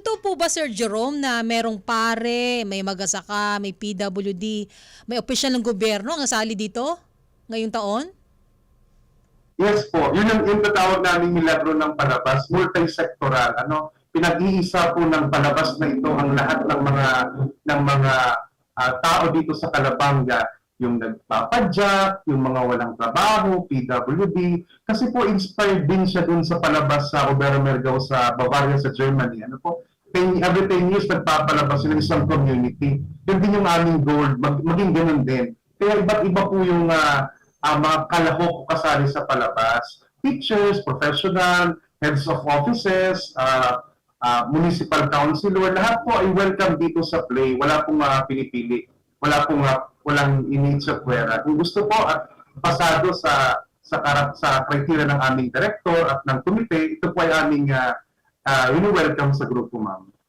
Totoo po ba, Sir Jerome, na merong pare, may magasaka, may PWD, may opisyal ng gobyerno ang nasali dito ngayong taon? Yes po, yun ang yung tatawag namin milagro ng palabas, multi-sectoral. Ano, pinag-iisa po ng palabas na ito ang lahat ng mga ng mga ah, tao dito sa Calabanga, yung nagpapadyak, yung mga walang trabaho, PWD, kasi po inspired din siya dun sa palabas sa Obermergau sa Bavaria sa Germany. Ano po? Ten, every 10 years nagpapalabas ng isang community. Yun din yung aming goal, mag, maging ganun din. Kaya iba't iba po yung ah, ah, mga kalahok kasali sa palabas. Teachers, professional, heads of offices, ah, ah, municipal councilor, lahat po ay welcome dito sa play. Wala pong ah, pinipili. Wala pong ah, walang init sa puwera. Kung gusto po at pasado sa sa sa criteria ng aming director at ng komite, ito po ay aming uh, welcome sa grupo, ma'am.